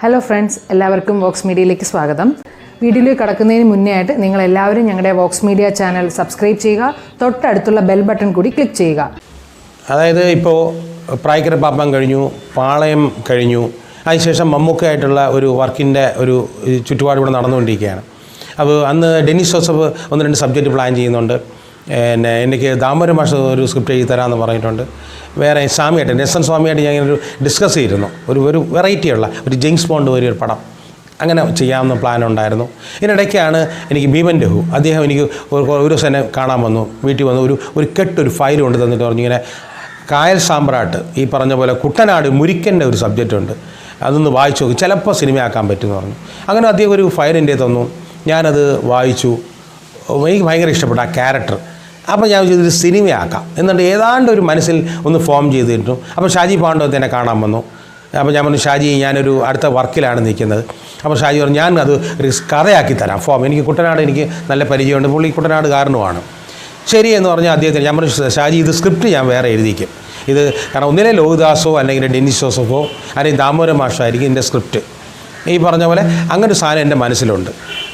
Hello friends എല്ലാവർക്കും Woakes മീഡിയയിലേക്ക് സ്വാഗതം. വീഡിയോയിലേക്ക് കടക്കുന്നതിന് മുന്നേ ആയിട്ട് നിങ്ങൾ എല്ലാവരും ഞങ്ങളുടെ വോക്സ് മീഡിയ ചാനൽ സബ്സ്ക്രൈബ് ചെയ്യുക തൊട്ടടുത്തുള്ള ബെൽ ബട്ടൺ കൂടി ക്ലിക്ക് ചെയ്യുക. അതായത് ഇപ്പോൾ പ്രായക്കര പാപ്പം കഴിഞ്ഞു പാളയം കഴിഞ്ഞു അതിനുശേഷം മമ്മൂക്കായിട്ടുള്ള ഒരു വർക്കിന്റെ ഒരു ചുറ്റുപാട് ഇവിടെ നടന്നുകൊണ്ടിരിക്കുകയാണ്. അപ്പോൾ അന്ന് ഡെന്നിസ് ജോസഫ് ഒന്ന് രണ്ട് സബ്ജക്റ്റ് പ്ലാൻ ചെയ്യുന്നുണ്ട്. പിന്നെ എനിക്ക് ദാമ്പര്യ ഭാഷ ഒരു സ്ക്രിപ്റ്റ് എഴുതി തരാമെന്ന് പറഞ്ഞിട്ടുണ്ട്. വേറെ സ്വാമിയായിട്ട് നെസൻ സ്വാമിയായിട്ട് ഞാൻ ഒരു ഡിസ്കസ് ചെയ്തിരുന്നു. ഒരു ഒരു വെറൈറ്റിയുള്ള ഒരു ജെയിംസ് ബോണ്ട് ഒരു പടം. അങ്ങനെ ചെയ്യാവുന്ന പ്ലാൻ ഉണ്ടായിരുന്നു. ഇതിനിടയ്ക്കാണ് എനിക്ക് ഭീമൻ രഘു അദ്ദേഹം എനിക്ക് ഒരു ദിവസം എന്നെ കാണാൻ വന്നു വീട്ടിൽ വന്നു. ഒരു ഒരു കെട്ടൊരു ഫയൽ കൊണ്ട് തന്നിട്ട് പറഞ്ഞു ഇങ്ങനെ കായൽ സാമ്പ്രാട്ട് ഈ പറഞ്ഞ പോലെ കുട്ടനാട് മുരിക്കന്റെ ഒരു സബ്ജക്റ്റ് ഉണ്ട്. അതൊന്ന് വായിച്ചു നോക്കി. ചിലപ്പോൾ സിനിമയാക്കാൻ പറ്റുമെന്ന് പറഞ്ഞു. അങ്ങനെ അദ്ദേഹം ഒരു ഫയൽ എന്റെ തന്നു. ഞാനത് വായിച്ചു. എനിക്ക് ഭയങ്കര ഇഷ്ടപ്പെട്ടു ആ ക്യാരക്ടർ അപ്പോൾ ഞാൻ ഇതൊരു സിനിമയാക്കാം. എന്നിട്ട് ഏതാണ്ട് ഒരു മനസ്സിൽ ഒന്ന് ഫോം ചെയ്തിട്ടു അപ്പോൾ ഷാജി പാണ്ഡവത്തെ എന്നെ കാണാൻ വന്നു. അപ്പോൾ ഞാൻ പറഞ്ഞു ഷാജി ഞാനൊരു അടുത്ത വർക്കിലാണ് നിൽക്കുന്നത്. അപ്പോൾ ഷാജി പറഞ്ഞു ഞാൻ അത് കഥയാക്കി തരാം. ഫോം എനിക്ക് കുട്ടനാട് എനിക്ക് നല്ല പരിചയമുണ്ട്. പുള്ളി കുട്ടനാട് കാരണമാണ് ശരി എന്ന് പറഞ്ഞാൽ അദ്ദേഹത്തിന് ഞാൻ പറഞ്ഞു ഷാജി ഇത് സ്ക്രിപ്റ്റ് ഞാൻ വേറെ എഴുതിക്കും. ഇത് കാരണം ഒന്നിലെ ലോഹിദാസോ അല്ലെങ്കിൽ ഡെന്നിസ് ജോസഫോ അല്ലെങ്കിൽ ദാമോദര മാഷായിരിക്കും എന്റെ സ്ക്രിപ്റ്റ് ഈ പറഞ്ഞ പോലെ അങ്ങനെ ഒരു സാധനം എന്റെ മനസ്സിലുണ്ട്.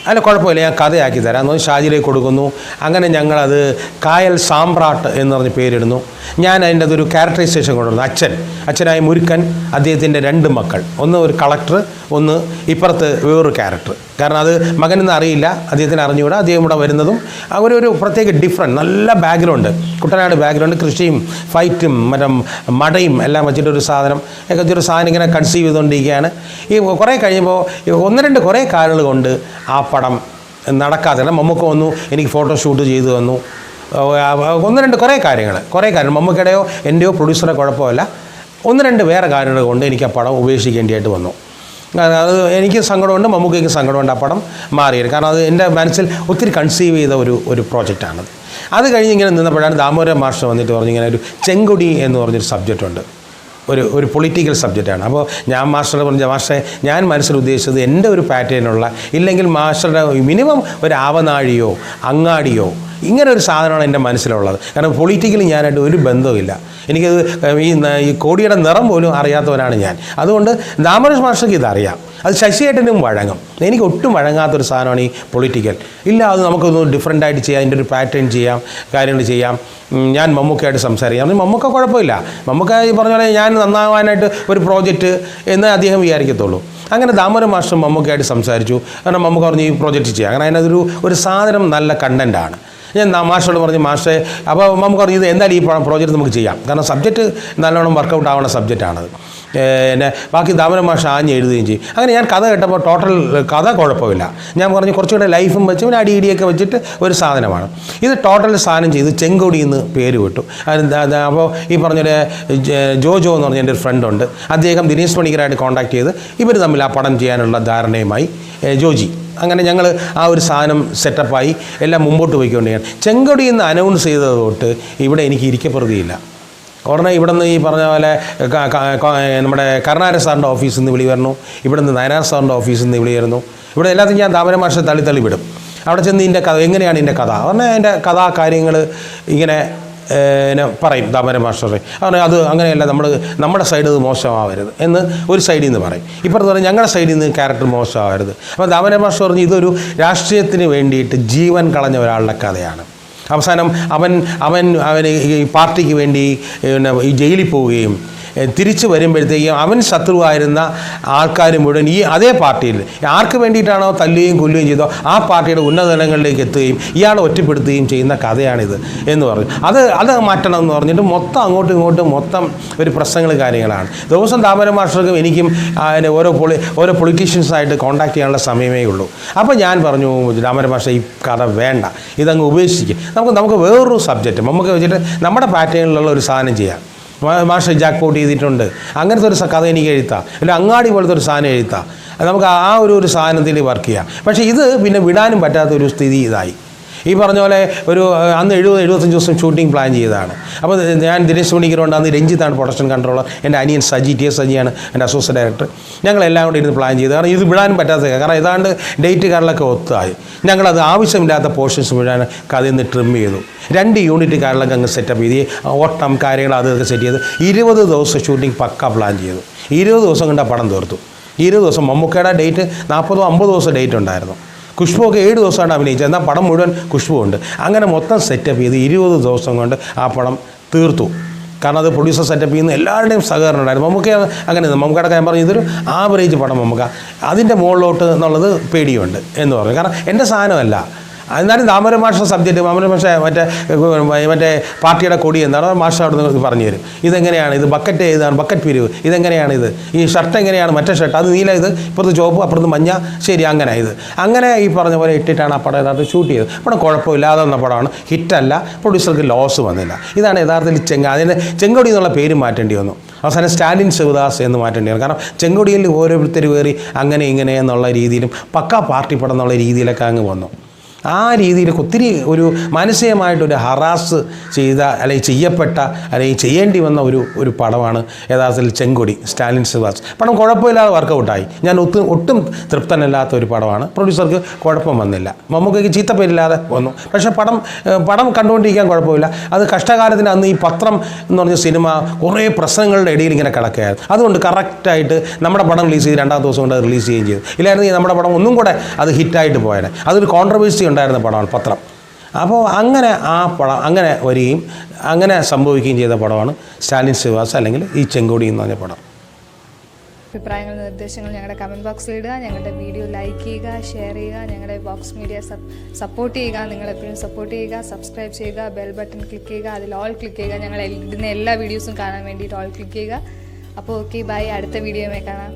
അല്ല കുഴപ്പമില്ല ഞാൻ കഥയാക്കി തരാം. എന്ന് ഷാജിലേക്ക് കൊടുക്കുന്നു. അങ്ങനെ ഞങ്ങളത് കായൽ സാമ്പ്രാട്ട് എന്ന് പറഞ്ഞ് പേരിടുന്നു. ഞാൻ അതിന്റെ അതൊരു ക്യാരക്ടറൈസേഷൻ കൊണ്ടുവന്നു. അച്ഛൻ അച്ഛനായ മുരുക്കൻ അദ്ദേഹത്തിന്റെ രണ്ട് മക്കൾ. ഒന്ന് ഒരു കളക്ടർ ഒന്ന് ഇപ്പുറത്ത് വേറൊരു ക്യാരക്ടർ കാരണം അത് മകനെന്ന് അറിയില്ല അദ്ദേഹത്തിന് അറിഞ്ഞുകൂടാ അദ്ദേഹം ഇവിടെ വരുന്നതും അവരൊരു പ്രത്യേക ഡിഫറെന്റ് നല്ല ബാക്ക്ഗ്രൗണ്ട് കുട്ടനാട് ബാക്ക്ഗ്രൗണ്ട് കൃഷിയും ഫൈറ്റും മറ്റേ മടയും എല്ലാം വെച്ചിട്ടൊരു സാധനം. ഒക്കെ ഒരു സാധനം ഇങ്ങനെ കൺസീവ് ചെയ്തുകൊണ്ടിരിക്കുകയാണ്. ഈ കുറേ കഴിയുമ്പോൾ ഒന്ന് രണ്ട് കുറേ കാലുകൾ കൊണ്ട് ആ പടം നടക്കാതെ മമ്മൂക്ക വന്നു എനിക്ക് ഫോട്ടോ ഷൂട്ട് ചെയ്തു തന്നു. ഒന്ന് രണ്ട് കുറേ കാര്യങ്ങൾ കുറേ കാര്യങ്ങൾ മമ്മൂക്കയുടെയോ എന്റെയോ പ്രൊഡ്യൂസറെ കുഴപ്പമല്ല. ഒന്ന് രണ്ട് വേറെ കാര്യങ്ങൾ കൊണ്ട് എനിക്ക് ആ പടം ഉപേക്ഷിക്കേണ്ടിയായിട്ട് വന്നു. അത് എനിക്ക് സങ്കടമുണ്ട് മമ്മൂക്കയ്ക്ക് സങ്കടമുണ്ട് ആ പടം മാറിയത്. കാരണം അത് എന്റെ മനസ്സിൽ ഒത്തിരി കൺസീവ് ചെയ്ത ഒരു ഒരു പ്രോജക്റ്റാണത് അത് കഴിഞ്ഞ് ഇങ്ങനെ നിന്നപ്പോഴാണ് ദാമോദരൻ മാസ്റ്റർ വന്നിട്ട് പറഞ്ഞു ഇങ്ങനെ ഒരു ചെങ്കൊടി എന്ന് പറഞ്ഞൊരു സബ്ജക്റ്റ് ഉണ്ട്. ഒരു ഒരു പൊളിറ്റിക്കൽ സബ്ജക്റ്റാണ് അപ്പോൾ ഞാൻ മാസ്റ്ററുടെ പറഞ്ഞ മാസ്റ്ററെ ഞാൻ മനസ്സിൽ ഉദ്ദേശിച്ചത് എന്റെ ഒരു പാറ്റേണുള്ള ഇല്ലെങ്കിൽ മാസ്റ്ററുടെ മിനിമം ഒരു ആവനാഴിയോ അങ്ങാടിയോ ഇങ്ങനെ ഒരു സാധനമാണ് എന്റെ മനസ്സിലുള്ളത്. കാരണം പൊളിറ്റിക്കലി ഞാനായിട്ട് ഒരു ബന്ധവുമില്ല. എനിക്കത് ഈ കോടിയുടെ നിറം പോലും അറിയാത്തവനാണ് ഞാൻ. അതുകൊണ്ട് ദാമോദരൻ മാസ്റ്റർക്ക് ഇതറിയാം. അത് ശശിയേട്ടനും വഴങ്ങും. എനിക്ക് ഒട്ടും വഴങ്ങാത്തൊരു സാധനമാണ് ഈ പൊളിറ്റിക്കൽ ഇല്ല അത് നമുക്കൊന്ന് ഡിഫറെന്റ് ആയിട്ട് ചെയ്യാം അതിന്റെ ഒരു പാറ്റേൺ ചെയ്യാം കാര്യങ്ങൾ ചെയ്യാം. ഞാൻ മമ്മൂക്കയായിട്ട് സംസാരിക്കാം. മമ്മൂക്ക കുഴപ്പമില്ല. മമ്മൂക്ക ഈ പറഞ്ഞ പോലെ ഞാൻ നന്നാവാനായിട്ട് ഒരു പ്രോജക്റ്റ് എന്ന് അദ്ദേഹം വിചാരിക്കത്തുള്ളൂ. അങ്ങനെ ദാമോദര മാസ്റ്റർ മമ്മൂക്കയായിട്ട് സംസാരിച്ചു. കാരണം മമ്മൂക്ക പറഞ്ഞു ഈ പ്രോജക്റ്റ് ചെയ്യാം. അങ്ങനെ അതിനതൊരു ഒരു സാധനം നല്ല കണ്ടന്റാണ് ഞാൻ മാഷോട് പറഞ്ഞു മാഷേ അപ്പോൾ നമുക്ക് പറഞ്ഞു ഇത് എന്തായാലും ഈ പ്രോജക്റ്റ് നമുക്ക് ചെയ്യാം. കാരണം സബ്ജക്റ്റ് നല്ലോണം വർക്കൗട്ട് ആവുന്ന സബ്ജക്റ്റാണത് പിന്നെ ബാക്കി ദാമന മാഷ ആഞ്ഞ് എഴുതുകയും ചെയ്യും. അങ്ങനെ ഞാൻ കഥ കേട്ടപ്പോൾ ടോട്ടൽ കഥ കുഴപ്പമില്ല. ഞാൻ പറഞ്ഞു കുറച്ചുകൂടെ ലൈഫും വെച്ച് പിന്നെ അടി ഇടിയൊക്കെ വെച്ചിട്ട് ഒരു സാധനമാണ്. ഇത് ടോട്ടൽ സാധനം ചെയ്ത് ചെങ്കൊടി എന്ന് പേര് വിട്ടു. അപ്പോൾ ഈ പറഞ്ഞൊരു ജോജോ എന്ന് പറഞ്ഞ എന്റെ ഒരു ഫ്രണ്ടുണ്ട് അദ്ദേഹം ദിനേശ് പണിക്കരായിട്ട് കോൺടാക്ട് ചെയ്ത് ഇവർ തമ്മിൽ ആ പടം ചെയ്യാനുള്ള ധാരണയുമായി. ജോജി. അങ്ങനെ ഞങ്ങൾ ആ ഒരു സാധനം സെറ്റപ്പായി എല്ലാം മുമ്പോട്ട് പോയിക്കൊണ്ടിരിക്കുകയാണ്. ചെങ്കൊടി എന്ന് അനൗൺസ് ചെയ്തത് തൊട്ട് ഇവിടെ എനിക്ക് ഇരിക്കപ്പെടുകയില്ല ഉടനെ ഇവിടെ നിന്ന് ഈ പറഞ്ഞ പോലെ നമ്മുടെ കരുണാകരൻ സാറിന്റെ ഓഫീസിൽ നിന്ന് വിളി വരണു. ഇവിടെ നിന്ന് നയനാർ സാറിന്റെ ഓഫീസിൽ നിന്ന് വിളി വരുന്നു. ഇവിടെ എല്ലാത്തിനും ഞാൻ താമര മാഷെ തള്ളി തള്ളി വിടും അവിടെ ചെന്ന് ഇതിന്റെ കഥ എങ്ങനെയാണ് ഇതിന്റെ കഥ? പറഞ്ഞാൽ അതിന്റെ കഥാ കാര്യങ്ങൾ ഇങ്ങനെ പറയും ദാമര മാസ്റ്ററെ അങ്ങനെ അത് അങ്ങനെയല്ല നമ്മൾ നമ്മുടെ സൈഡിൽ നിന്ന് മോശമാവരുത് എന്ന് ഒരു സൈഡിൽ നിന്ന് പറയും. ഇപ്പുറത്ത് പറഞ്ഞാൽ ഞങ്ങളുടെ സൈഡിൽ നിന്ന് ക്യാരക്ടർ മോശമാവരുത്. അപ്പോൾ ദാമര മാസ്റ്റർ പറഞ്ഞു ഇതൊരു രാഷ്ട്രീയത്തിന് വേണ്ടിയിട്ട് ജീവൻ കളഞ്ഞ ഒരാളുടെ കഥയാണ്. അവസാനം അവൻ അവൻ അവന് ഈ പാർട്ടിക്ക് വേണ്ടി പിന്നെ ഈ ജയിലിൽ പോവുകയും തിരിച്ചു വരുമ്പോഴത്തേക്കും അവൻ ശത്രുവായിരുന്ന ആൾക്കാർ മുഴുവൻ ഈ അതേ പാർട്ടിയിൽ ആർക്ക് വേണ്ടിയിട്ടാണോ തല്ലുകയും കൊല്ലുകയും ചെയ്തോ ആ പാർട്ടിയുടെ ഉന്നതലങ്ങളിലേക്ക് എത്തുകയും ഇയാളെ ഒറ്റപ്പെടുത്തുകയും ചെയ്യുന്ന കഥയാണിത് എന്ന് പറഞ്ഞു. അത് അത് മാറ്റണം എന്ന് പറഞ്ഞിട്ട് മൊത്തം അങ്ങോട്ടും ഇങ്ങോട്ടും മൊത്തം ഒരു പ്രശ്നങ്ങൾ കാര്യങ്ങളാണ്. ദിവസം താമര മാസ്റ്റർക്കും എനിക്കും ഓരോ പൊളി ഓരോ പൊളിറ്റീഷ്യൻസായിട്ട് കോൺടാക്ട് ചെയ്യാനുള്ള സമയമേ ഉള്ളൂ. അപ്പോൾ ഞാൻ പറഞ്ഞു താമര മാസ്റ്റർ ഈ കഥ വേണ്ട. ഇതങ്ങ് ഉപേക്ഷിക്കും. നമുക്ക് നമുക്ക് വേറൊരു സബ്ജക്റ്റ് നമുക്ക് വെച്ചിട്ട് നമ്മുടെ പാറ്റേണിലുള്ള ഒരു സാധനം ചെയ്യാം. മാഷ് ജാക്ക് പോട്ട് ചെയ്തിട്ടുണ്ട്. അങ്ങനത്തെ ഒരു കഥ എനിക്ക് എഴുത്താം അല്ല അങ്ങാടി പോലത്തെ ഒരു സാധനം എഴുത്താം നമുക്ക് ആ ഒരു ഒരു സാധനത്തിൽ വർക്ക് ചെയ്യാം. പക്ഷേ ഇത് പിന്നെ വിടാനും പറ്റാത്ത ഒരു സ്ഥിതി ഇതായി. ഈ പറഞ്ഞ പോലെ ഒരു അന്ന് എഴുപത് എഴുപത്തഞ്ച് ദിവസം ഷൂട്ടിംഗ് പ്ലാൻ ചെയ്തതാണ്. അപ്പോൾ ഞാൻ ദിനേശ് മണിക്കറുണ്ട് അന്ന് രഞ്ജിത്താണ് പ്രൊഡക്ഷൻ കൺട്രോളർ എന്റെ അനിയൻ സജി ടി എസ് സജിയാണ് എന്റെ അസോസിയേറ്റ് ഡയറക്ടർ ഞങ്ങളെല്ലാം കൂടി ഇരുന്ന് പ്ലാൻ ചെയ്തു. കാരണം ഇത് വിടാനും പറ്റാത്ത കാരണം ഏതാണ്ട് ഡേറ്റ് കാറിലൊക്കെ ഒത്തായി. ഞങ്ങളത് ആവശ്യമില്ലാത്ത പോർഷൻസ് മുഴുവൻ കഥയിൽ നിന്ന് ട്രിം ചെയ്തു. രണ്ട് യൂണിറ്റ് കാറിലൊക്കെ അങ്ങ് സെറ്റപ്പ് ചെയ്ത് ഓട്ടം കാര്യങ്ങൾ അതൊക്കെ സെറ്റ് ചെയ്ത് ഇരുപത് ദിവസം ഷൂട്ടിംഗ് പക്ക പ്ലാൻ ചെയ്തു. ഇരുപത് ദിവസം കൊണ്ട് പടം തീർത്തു. ഇരുപത് ദിവസം മമ്മൂക്കയുടെ ഡേറ്റ് നാൽപ്പതോ അമ്പത് ദിവസം ഡേറ്റ് ഉണ്ടായിരുന്നു. ഖുഷ്ബു ഒക്കെ ഏഴ് ദിവസമാണ് അഭിനയിച്ചത്. എന്നാൽ പടം മുഴുവൻ ഖുഷ്ബു ഉണ്ട് അങ്ങനെ മൊത്തം സെറ്റപ്പ് ചെയ്ത് ഇരുപത് ദിവസം കൊണ്ട് ആ പടം തീർത്തു. കാരണം അത് പ്രൊഡ്യൂസർ സെറ്റപ്പ് ചെയ്യുന്ന എല്ലാവരുടെയും സഹകരണം ഉണ്ടായിരുന്നു നമുക്ക് അങ്ങനെ മമ്മൂക്കയുടെ ഞാൻ പറഞ്ഞു ഇതൊരു ആവറേജ് പടം മമ്മൂക്ക. അതിന്റെ മുകളിലോട്ട് എന്നുള്ളത് പേടിയുണ്ട് എന്ന് പറഞ്ഞു. കാരണം എന്റെ സാധനമല്ല. എന്നാലും താമര മാഷ സബ്ജക്റ്റ് താമര മാഷ മറ്റേ മറ്റേ പാർട്ടിയുടെ കൊടി എന്താണ്? മാഷ അവിടെ നിന്ന് പറഞ്ഞു തരും. ഇതെങ്ങനെയാണ് ഇത്? ബക്കറ്റ് ഏതാണ്? ബക്കറ്റ് പിരിവ്. ഇതെങ്ങനെയാണ് ഇത്? ഈ ഷർട്ട് എങ്ങനെയാണ്? മറ്റേ ഷർട്ട് അത് നീല ഇത് ഇപ്പുറത്ത് ചുവപ്പ് അപ്പുറത്ത് മഞ്ഞ. ശരി അങ്ങനെ ഇത്. അങ്ങനെ ഈ പറഞ്ഞ പോലെ ഇട്ടിട്ടാണ് ആ പടം യഥാർത്ഥത്തിൽ ഷൂട്ട് ചെയ്തത്. പടം കുഴപ്പമില്ലാതെ വന്ന പടമാണ്. ഹിറ്റല്ല പ്രൊഡ്യൂസർക്ക് ലോസ് വന്നില്ല. ഇതാണ് യഥാർത്ഥത്തിൽ ചെങ്ങ അതിന് ചെങ്കൊടി എന്നുള്ള പേര് മാറ്റേണ്ടി വന്നു. അവസാനം സ്റ്റാലിൻ ശിവദാസ് എന്ന് മാറ്റേണ്ടി വന്നു. കാരണം ചെങ്കൊടിയിൽ ഓരോരുത്തർ കയറി അങ്ങനെ ഇങ്ങനെ എന്നുള്ള രീതിയിലും പക്കാ പാർട്ടി പടം എന്നുള്ള രീതിയിലൊക്കെ അങ്ങ് വന്നു. ആ രീതിയിൽ ഒത്തിരി ഒരു മാനസികമായിട്ടൊരു ഹറാസ് ചെയ്ത അല്ലെങ്കിൽ ചെയ്യപ്പെട്ട അല്ലെങ്കിൽ ചെയ്യേണ്ടി വന്ന ഒരു ഒരു പടമാണ് യഥാർത്ഥത്തിൽ ചെങ്കൊടി സ്റ്റാലിൻ സിവാസ്. പടം കുഴപ്പമില്ലാതെ വർക്കൗട്ടായി. ഞാൻ ഒട്ടും ഒട്ടും തൃപ്തനല്ലാത്ത ഒരു പടമാണ്. പ്രൊഡ്യൂസർക്ക് കുഴപ്പം വന്നില്ല. മമ്മൂക്കയ്ക്ക് ചീത്തപ്പേരില്ലാതെ വന്നു. പക്ഷേ പടം പടം കണ്ടുകൊണ്ടിരിക്കാൻ കുഴപ്പമില്ല. അത് കഷ്ടകാലത്തിന് അന്ന് ഈ പത്രം എന്ന് പറഞ്ഞ സിനിമ കുറേ പ്രശ്നങ്ങളുടെ ഇടയിൽ ഇങ്ങനെ കിടക്കുകയായിരുന്നു. അതുകൊണ്ട് കറക്റ്റായിട്ട് നമ്മുടെ പടം റിലീസ് ചെയ്ത് രണ്ടാം ദിവസം കൊണ്ട് റിലീസ് ചെയ്യുകയും ചെയ്തു. ഇല്ലായിരുന്നെങ്കിൽ നമ്മുടെ പടം ഒന്നും കൂടെ അത് ഹിറ്റായിട്ട് പോയേനെ. അതൊരു കോൺട്രവേഴ്സി ഉണ്ടായിരുന്ന പടമാണ് പത്രം. അപ്പോൾ അങ്ങനെ ആ പടം അങ്ങനെ വരികയും അങ്ങനെ സംഭവിക്കുകയും ചെയ്ത പടമാണ് സ്റ്റാലിൻ ശ്രീവാസ് അല്ലെങ്കിൽ ഈ ചെങ്കോടി എന്ന് പറഞ്ഞ പടം. അഭിപ്രായങ്ങൾ നിർദ്ദേശങ്ങൾ ഞങ്ങളുടെ കമന്റ് ബോക്സിൽ ഇടുക. ഞങ്ങളുടെ വീഡിയോ ലൈക്ക് ചെയ്യുക ഷെയർ ചെയ്യുക ഞങ്ങളുടെ ബോക്സ് മീഡിയ സപ്പോർട്ട് ചെയ്യുക നിങ്ങൾ എപ്പോഴും സപ്പോർട്ട് ചെയ്യുക സബ്സ്ക്രൈബ് ചെയ്യുക ബെൽ ബട്ടൺ ക്ലിക്ക് ചെയ്യുക അതിൽ ഓൾ ക്ലിക്ക് ചെയ്യുക. ഞങ്ങൾ ഇടുന്ന എല്ലാ വീഡിയോസും കാണാൻ വേണ്ടിയിട്ട് ഓൾ ക്ലിക്ക് ചെയ്യുക. അപ്പോൾ ഓക്കെ ബൈ അടുത്ത വീഡിയോയുമായി കാണാം.